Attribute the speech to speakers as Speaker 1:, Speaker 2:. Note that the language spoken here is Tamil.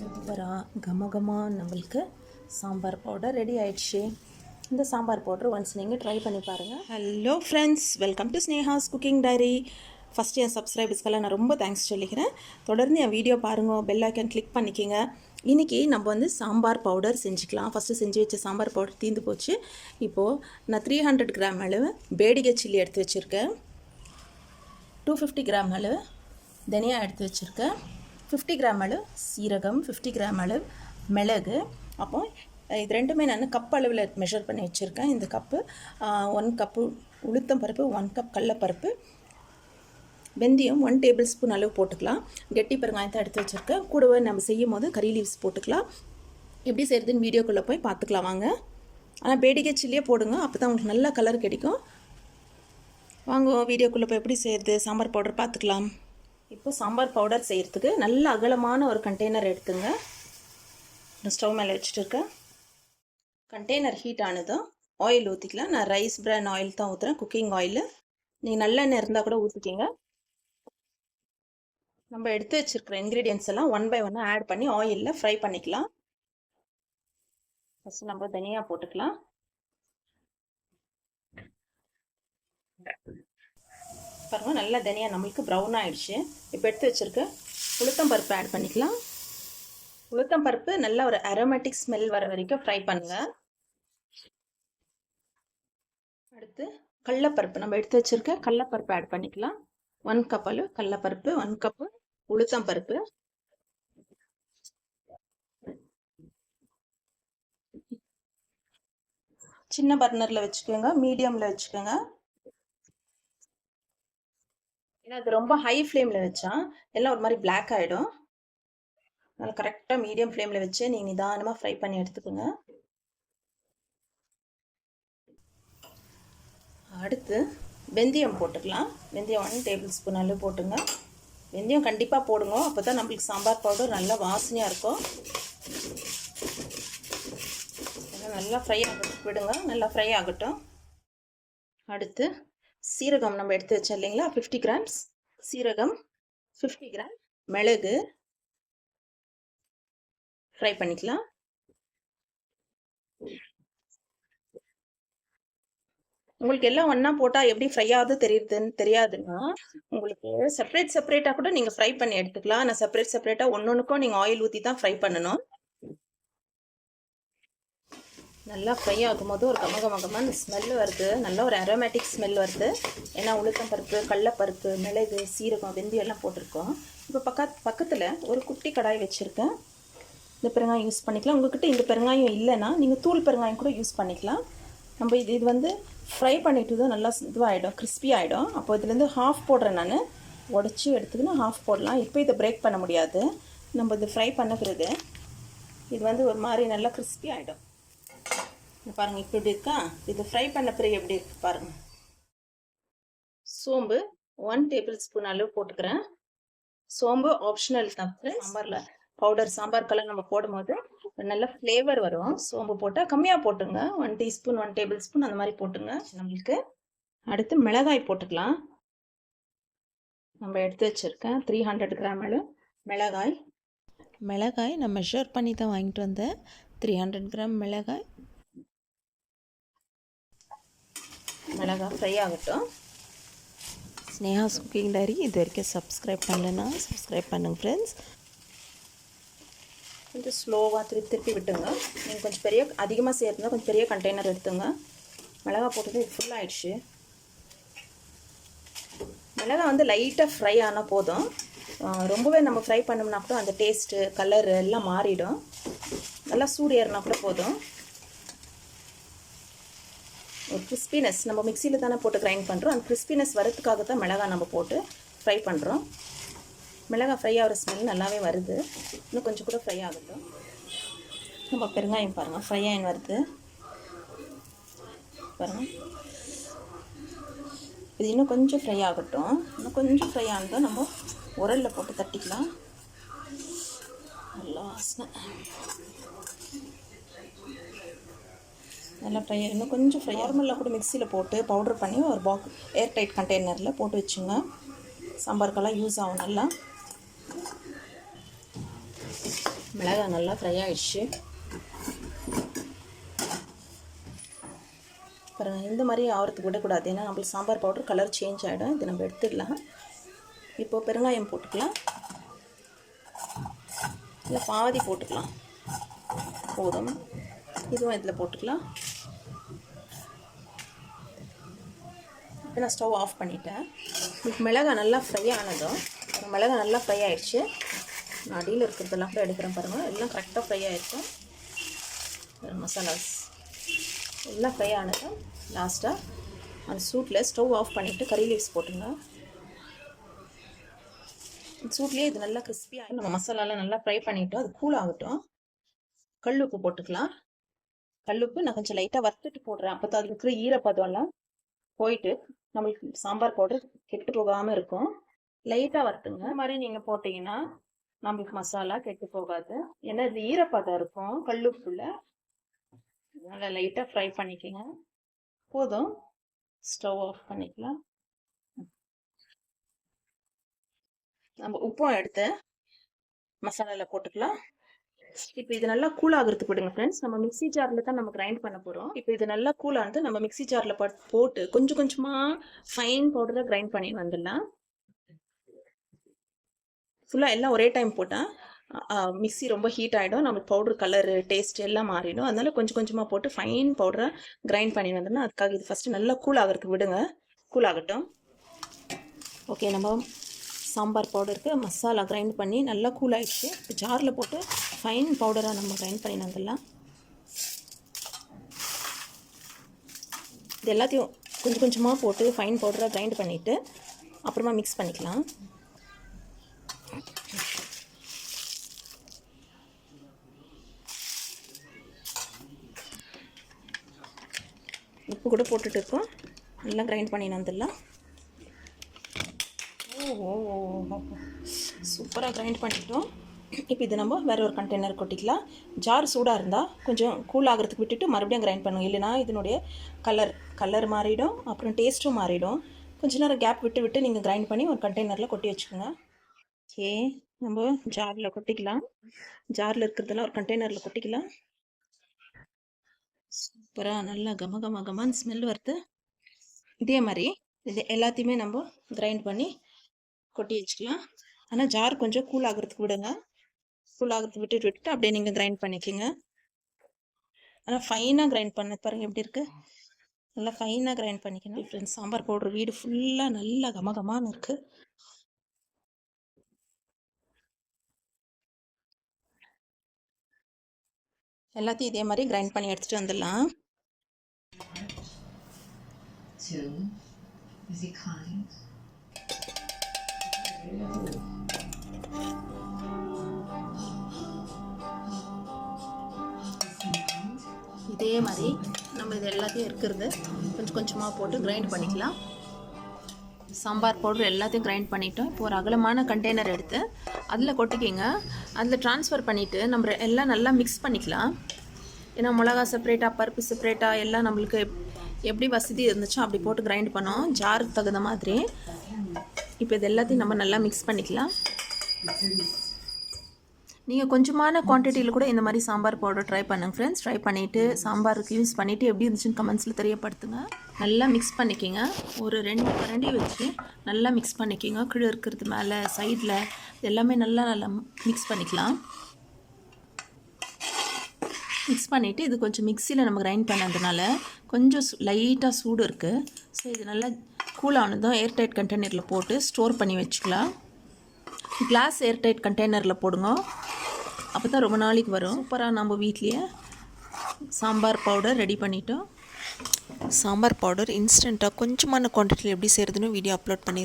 Speaker 1: சூப்பராக கமகமாக நம்மளுக்கு சாம்பார் பவுடர் ரெடி ஆயிடுச்சு. இந்த சாம்பார் பவுடர் ஒன்ஸ் நீங்கள் ட்ரை பண்ணி பாருங்கள் hello friends welcome to Sneha's cooking diary first என் சப்ஸ்கிரைபர்ஸ்க்கெல்லாம் நான் ரொம்ப தேங்க்ஸ் சொல்லிக்கிறேன். தொடர்ந்து என் வீடியோ பாருங்கள் பெல் ஐக்கன் கிளிக் பண்ணிக்கோங்க. இன்றைக்கி நம்ம வந்து சாம்பார் பவுடர் செஞ்சுக்கலாம். ஃபஸ்ட்டு செஞ்சு வச்ச சாம்பார் பவுடர் தீர்ந்து போச்சு. இப்போது நான் த்ரீ ஹண்ட்ரட் கிராம் அளவு பேடிகை சில்லி எடுத்து வச்சுருக்கேன். டூ ஃபிஃப்டி கிராம் அளவு தனியா எடுத்து வச்சுருக்கேன். ஃபிஃப்டி கிராம் அளவு சீரகம் ஃபிஃப்டி கிராம் அளவு மிளகு. அப்போ இது ரெண்டுமே நான் கப் அளவில் மெஷர் பண்ணி வச்சுருக்கேன். இந்த கப்பு ஒன் கப்பு உளுத்தம் பருப்பு ஒன் கப் கடலப்பருப்பு. வெந்தயம் ஒன் டேபிள் ஸ்பூன் அளவு போட்டுக்கலாம். கெட்டி பெருங்காயத்தை எடுத்து வச்சுருக்கேன். கூடவே நம்ம செய்யும் போது கறி லீவ்ஸ் போட்டுக்கலாம். எப்படி செய்கிறதுன்னு வீடியோக்குள்ளே போய் பார்த்துக்கலாம் வாங்க. ஆனால் பேடிகை சில்லியே போடுங்க. அப்போ தான் உங்களுக்கு நல்ல கலர் கிடைக்கும். வாங்க வீடியோக்குள்ளே போய் எப்படி செய்கிறது சாம்பார் பவுடர் பார்த்துக்கலாம். இப்போ சாம்பார் பவுடர் செய்கிறதுக்கு நல்ல அகலமான ஒரு கண்டெய்னர் எடுத்துங்க. நான் ஸ்டவ் மேலே வச்சுட்டு இருக்கேன். கண்டெய்னர் ஹீட் ஆனதும் ஆயில் ஊற்றிக்கலாம் நான் ரைஸ் பிரான் ஆயில் தான் ஊற்றுறேன் குக்கிங் ஆயில் நீங்கள் நல்லெண்ணெய் இருந்தால் கூட ஊற்றிக்கிங்க நம்ம எடுத்து வச்சுருக்கிற இன்க்ரீடியன்ஸ் எல்லாம் ஒன் பை ஒன்னாக ஆட் பண்ணி ஆயிலில் ஃப்ரை பண்ணிக்கலாம். ஃபஸ்ட்டு நம்ம தனியாக போட்டுக்கலாம். பாருங்கள் நல்லா தனியாக நம்மளுக்கு ப்ரௌன் ஆகிடுச்சு இப்போ எடுத்து வச்சுருக்க உளுத்தம் பருப்பு ஆட் பண்ணிக்கலாம். உளுத்தம் பருப்பு நல்ல ஒரு அரோமேட்டிக் ஸ்மெல் வர வரைக்கும் ஃப்ரை பண்ணுங்க. அடுத்து கடலப்பருப்பு நம்ம எடுத்து வச்சுருக்க கடலப்பருப்பு ஆட் பண்ணிக்கலாம். ஒன் கப் அளவு கடலப்பருப்பு ஒன் கப்பு உளுத்தம் பருப்பு. சின்ன பர்னரில் வச்சுக்கோங்க மீடியமில் வச்சுக்கோங்க. ஏன்னா அது ரொம்ப ஹை ஃப்ளேமில் வச்சா எல்லாம் ஒரு மாதிரி பிளாக் ஆகிடும் அதனால் கரெக்டாக மீடியம் ஃப்ளேமில் வச்சு நீங்கள் நிதானமாக ஃப்ரை பண்ணி எடுத்துக்கோங்க. அடுத்து வெந்தயம் போட்டுக்கலாம். வெந்தயம் ஒன் டேபிள் ஸ்பூன் அளவு போட்டுங்க. வெந்தயம் கண்டிப்பாக போடுங்க. அப்போ தான் நம்மளுக்கு சாம்பார் பவுடர் நல்லா வாசனையாக இருக்கும். நல்லா ஃப்ரை ஆகட்டும். விடுங்க. நல்லா ஃப்ரை ஆகட்டும். அடுத்து சீரகம் நம்ம எடுத்து வச்சோம் இல்லைங்களா? ஃபிஃப்டி கிராம்ஸ் சீரகம் ஃபிஃப்டி கிராம் மிளகு ஃப்ரை பண்ணிக்கலாம். உங்களுக்கு எல்லாம் ஒன்றா போட்டால் எப்படி ஃப்ரை ஆகுது தெரியுதுன்னு தெரியாதுன்னா உங்களுக்கு செப்பரேட் செப்பரேட்டாக கூட நீங்கள் ஃப்ரை பண்ணி எடுத்துக்கலாம். ஆனால் செப்பரேட் செப்பரேட்டாக ஒன்று ஒன்றுக்கும் நீங்கள் ஆயில் ஊற்றி தான் ஃப்ரை பண்ணணும். நல்லா ஃப்ரை ஆகும்போது ஒரு கமகமகமான ஸ்மெல் வருது. நல்ல ஒரு அரோமேட்டிக் ஸ்மெல் வருது. ஏன்னா உளுத்தம் பருப்பு கடலப்பருப்பு மிளகு சீரகம் வெந்தயம் எல்லாம் போட்டிருக்கோம். இப்போ பக்க பக்கத்தில் ஒரு குட்டி கடாய் வச்சுருக்கேன். இந்த பெருங்காயம் யூஸ் பண்ணிக்கலாம். உங்கள்கிட்ட இந்த பெருங்காயம் இல்லைன்னா நீங்கள் தூள் பெருங்காயம் கூட யூஸ் பண்ணிக்கலாம். நம்ம இது இது வந்து ஃப்ரை பண்ணிட்டு தான் நல்லா இதுவாகிடும் கிறிஸ்பி ஆகிடும் அப்போ இதுலேருந்து ஹாஃப் போடுறேன் நான். உடச்சி எடுத்துக்கின்னு ஹாஃப் போடலாம். இப்போ இதை பிரேக் பண்ண முடியாது. நம்ம இது ஃப்ரை பண்ண பிறகு இது வந்து ஒரு மாதிரி நல்லா கிறிஸ்பி ஆகிடும் பாருங்கள் இப்போ இப்படி இருக்கா? இது ஃப்ரை பண்ண பிறகு எப்படி இருக்கு பாருங்கள் சோம்பு ஒன் டேபிள் ஸ்பூன் அளவு போட்டுக்கிறேன். சோம்பு ஆப்ஷனல் தான். சாம்பாரில் பவுடர் சாம்பார் கலர் நம்ம போடும்போது நல்ல ஃப்ளேவர் வரும். சோம்பு போட்டால் கம்மியாக போட்டுங்க. One teaspoon one table spoon அந்த மாதிரி போட்டுங்க. நம்மளுக்கு அடுத்து மிளகாய் போட்டுக்கலாம். நம்ம எடுத்து வச்சுருக்கேன் த்ரீ ஹண்ட்ரட் கிராம் அளவு மிளகாய். மிளகாய் நான் மெஷர் பண்ணி தான் வாங்கிட்டு வந்தேன். த்ரீ ஹண்ட்ரட் கிராம் மிளகாய். மிளகாய் ஃப்ரை ஆகட்டும். ஸ்னேஹாஸ் குக்கிங் டைரி இது வரைக்கும் சப்ஸ்கிரைப் பண்ணலன்னா சப்ஸ்கிரைப் பண்ணுங்க ஃப்ரெண்ட்ஸ் கொஞ்சம் ஸ்லோவாக திருப்பி திருப்பி விட்டுங்க நீங்கள் கொஞ்சம் பெரிய அதிகமாக சேர்த்துனா கொஞ்சம் பெரிய கண்டெய்னர் எடுத்துங்க. மிளகா போட்டது இது ஃபுல் ஆயிடுச்சு. மிளகா வந்து லைட்டாக ஃப்ரை ஆனால் போதும். ரொம்பவே நம்ம ஃப்ரை பண்ணோம்னா கூட அந்த டேஸ்ட்டு கலரு எல்லாம் மாறிடும். நல்லா சூடு ஏறினா கூட போதும். கிறிஸ்பினஸ் நம்ம மிக்சியில் தானே போட்டு கிரைண்ட் பண்ணுறோம் அந்த கிறிஸ்பினஸ் வரத்துக்காக தான் மிளகா நம்ம போட்டு ஃப்ரை பண்ணுறோம் மிளகாய் ஃப்ரை ஆகிற ஸ்மெல் நல்லாவே வருது. இன்னும் கொஞ்சம் கூட ஃப்ரை ஆகட்டும். நம்ம பெருங்காயம் பாருங்கள் ஃப்ரை ஆயின் வருது. பாருங்கள் இது இன்னும் கொஞ்சம் ஃப்ரை ஆகட்டும். இன்னும் கொஞ்சம் ஃப்ரை ஆனதும் நம்ம உரலில் போட்டு தட்டிக்கலாம். நல்லா வாசனை. நல்லா ஃப்ரை இன்னும் கொஞ்சம் ஃப்ரை நார்மலில் கூட மிக்சியில் போட்டு பவுடர் பண்ணி ஒரு பாக் ஏர் டைட் கண்டெய்னரில் போட்டு வச்சுங்க. சாம்பாருக்கெல்லாம் யூஸ் ஆகும் நல்லா. மிளகாய் நல்லா ஃப்ரை ஆகிடுச்சு பாருங்கள் இந்த மாதிரி ஆகிறதுக்கு விடக்கூடாது. ஏன்னா நம்மளுக்கு சாம்பார் பவுடர் கலர் சேஞ்ச் ஆகிடும் இது நம்ம எடுத்துடலாம். இப்போது பெருங்காயம் போட்டுக்கலாம். இல்லை பாதி போட்டுக்கலாம். போதும். இதுவும் இதில் போட்டுக்கலாம். இப்போ நான் ஸ்டவ் ஆஃப் பண்ணிட்டேன். இப்போ மிளகாய் நல்லா ஃப்ரை ஆனதும் மிளகாய் நல்லா ஃப்ரை ஆகிடுச்சு நான் அடியில் இருக்கிறதெல்லாம் கூட எடுக்கிறேன் பாருங்கள் எல்லாம் கரெக்டாக ஃப்ரை ஆகிருக்கும் மசாலாஸ். எல்லாம் ஃப்ரை ஆனதும் லாஸ்ட்டாக அந்த சூட்டில் ஸ்டவ் ஆஃப் பண்ணிவிட்டு கறி லீவ்ஸ் போட்டுங்க. சூட்லேயே இது நல்லா கிறிஸ்பியாக நம்ம மசாலாலாம் நல்லா ஃப்ரை பண்ணிவிட்டோம் அது கூல் ஆகட்டும். கல் உப்பு போட்டுக்கலாம். கல் உப்பு நான் கொஞ்சம் லைட்டாக வறுத்துட்டு போடுறேன். அப்போ தான் அதில் இருக்கிற ஈரப்பதம்லாம் போயிட்டு நம்மளுக்கு சாம்பார் பவுடர் கெட்டு போகாமல் இருக்கும். லைட்டாக வறுத்துங்க. இந்த மாதிரி நீங்கள் போட்டிங்கன்னா நம்மளுக்கு மசாலா கெட்டு போகாது. ஏன்னா இது ஈரப்பதம் இருக்கும் கல்லுப்புல நல்லா லைட்டாக ஃப்ரை பண்ணிக்கோங்க. போதும். ஸ்டவ் ஆஃப் பண்ணிக்கலாம். நம்ம உப்பும் எடுத்து மசாலாவில் போட்டுக்கலாம். இப்போ இது நல்லா கூல் ஆகுறதுக்கு விடுங்க ஃப்ரெண்ட்ஸ் நம்ம மிக்ஸி ஜாரில் தான் நம்ம கிரைண்ட் பண்ண போகிறோம் இப்போ இது நல்லா கூல் ஆனது நம்ம மிக்ஸி ஜாரில் போட்டு கொஞ்சம் கொஞ்சமாக ஃபைன் பவுடரை கிரைண்ட் பண்ணி வந்துடலாம். ஃபுல்லாக எல்லாம் ஒரே டைம் போட்டால் மிக்ஸி ரொம்ப ஹீட் ஆகிடும் நம்மளுக்கு பவுடர் கலரு டேஸ்ட் எல்லாம் மாறிடும். அதனால கொஞ்சம் கொஞ்சமாக போட்டு ஃபைன் பவுடரை கிரைண்ட் பண்ணி வந்தோம்னா அதுக்காக இது ஃபஸ்ட்டு நல்லா கூல் ஆகிறதுக்கு விடுங்க. கூல் ஆகட்டும். ஓகே நம்ம சாம்பார் பவுடருக்கு மசாலா கிரைண்ட் பண்ணி நல்லா கூல் ஆகிடுச்சு இப்போ ஜாரில் போட்டு ஃபைன் பவுடராக நம்ம கிரைண்ட் பண்ணி வந்துடலாம் இது எல்லாத்தையும் கொஞ்சம் கொஞ்சமாக போட்டு ஃபைன் பவுடராக கிரைண்ட் பண்ணிவிட்டு அப்புறமா மிக்ஸ் பண்ணிக்கலாம். உப்பு கூட போட்டுட்டு இருக்கோம். நல்லா கிரைண்ட் பண்ணி வந்துடலாம் ஓ சூப்பராக கிரைண்ட் பண்ணிட்டோம். இப்போ இது நம்ம வேறு ஒரு கண்டெய்னர் கொட்டிக்கலாம். ஜார் சூடாக இருந்தால் கொஞ்சம் கூல் ஆகிறதுக்கு விட்டுட்டு மறுபடியும் கிரைண்ட் பண்ணுவோம் இல்லைனா இதனுடைய கலர் கலர் மாறிடும் அப்புறம் டேஸ்ட்டும் மாறிடும். கொஞ்ச நேரம் கேப் விட்டு விட்டு நீங்கள் கிரைண்ட் பண்ணி ஒரு கண்டெய்னரில் கொட்டி வச்சுக்கோங்க. ஓகே நம்ம ஜாரில் கொட்டிக்கலாம். ஜாரில் இருக்கிறதெல்லாம் ஒரு கண்டெய்னரில் கொட்டிக்கலாம். சூப்பராக நல்லா கம கம கமான்னு ஸ்மெல் வருது. இதே மாதிரி இது எல்லாத்தையுமே நம்ம கிரைண்ட் பண்ணி கொட்டி வச்சுக்கலாம். ஆனால் ஜார் கொஞ்சம் கூல் ஆகிறதுக்கு விடுங்க. கூல் ஆகிறதுக்கு விட்டுட்டு விட்டுட்டு அப்படியே நீங்கள் கிரைண்ட் பண்ணிக்கோங்க. ஆனால் ஃபைனாக கிரைண்ட் பண்ண பாருங்கள் எப்படி இருக்குது நல்லா ஃபைனாக கிரைண்ட் பண்ணிக்கணும் ஃப்ரெண்ட்ஸ் சாம்பார் பவுடர் வீடு ஃபுல்லாக நல்லா கமகமான்னு இருக்குது எல்லாத்தையும் இதே மாதிரி கிரைண்ட் பண்ணி எடுத்துகிட்டு வந்துடலாம்.
Speaker 2: Two, is he kind?
Speaker 1: இதே மாதிரி நம்ம இது எல்லாத்தையும் இருக்கிறது கொஞ்சம் கொஞ்சமாக போட்டு கிரைண்ட் பண்ணிக்கலாம். சாம்பார் பவுடர் எல்லாத்தையும் கிரைண்ட் பண்ணிவிட்டோம் இப்போ ஒரு அகலமான கண்டெய்னர் எடுத்து அதில் கொட்டிக்கிங்க. அதில் ட்ரான்ஸ்ஃபர் பண்ணிவிட்டு நம்ம எல்லாம் நல்லா மிக்ஸ் பண்ணிக்கலாம். ஏன்னா மிளகா செப்பரேட்டாக பருப்பு செப்பரேட்டாக எல்லாம் நம்மளுக்கு எப்படி வசதி இருந்துச்சோ அப்படி போட்டு கிரைண்ட் பண்ணோம். ஜாருக்கு தகுந்த மாதிரி. இப்போ இது எல்லாத்தையும் நம்ம நல்லா மிக்ஸ் பண்ணிக்கலாம். நீங்கள் கொஞ்சமான குவான்டிட்டியில் கூட இந்த மாதிரி சாம்பார் பவுடர் ட்ரை பண்ணுங்கள் ஃப்ரெண்ட்ஸ் ட்ரை பண்ணிவிட்டு சாம்பாருக்கு யூஸ் பண்ணிவிட்டு எப்படி இருந்துச்சுன்னு கமெண்ட்ஸில் தெரியப்படுத்துங்க. நல்லா மிக்ஸ் பண்ணிக்கிங்க. ஒரு ரெண்டு கரண்டி வச்சு நல்லா மிக்ஸ் பண்ணிக்கிங்க. கீழே இருக்கிறது மேலே சைடில் எல்லாமே நல்லா நல்லா மிக்ஸ் பண்ணிக்கலாம். மிக்ஸ் பண்ணிவிட்டு இது கொஞ்சம் மிக்சியில் நம்ம கிரைண்ட் பண்ணதுனால கொஞ்சம் லைட்டாக சூடு இருக்குது ஸோ இது நல்லா கூல் ஆனதும் ஏர்டைட் கண்டெய்னரில் போட்டு ஸ்டோர் பண்ணி வச்சுக்கலாம். கிளாஸ் ஏர்டைட் கண்டெய்னரில் போடுங்க. அப்போ தான் ரொம்ப நாளைக்கு வரும். சூப்பராக நம்ம வீட்லேயே சாம்பார் பவுடர் ரெடி பண்ணிட்டோம்.
Speaker 3: சாம்பார் பவுடர் இன்ஸ்டண்ட்டாக கொஞ்சமான குவான்டிட்டியில் எப்படி செய்கிறதுன்னு வீடியோ அப்லோட் பண்ணி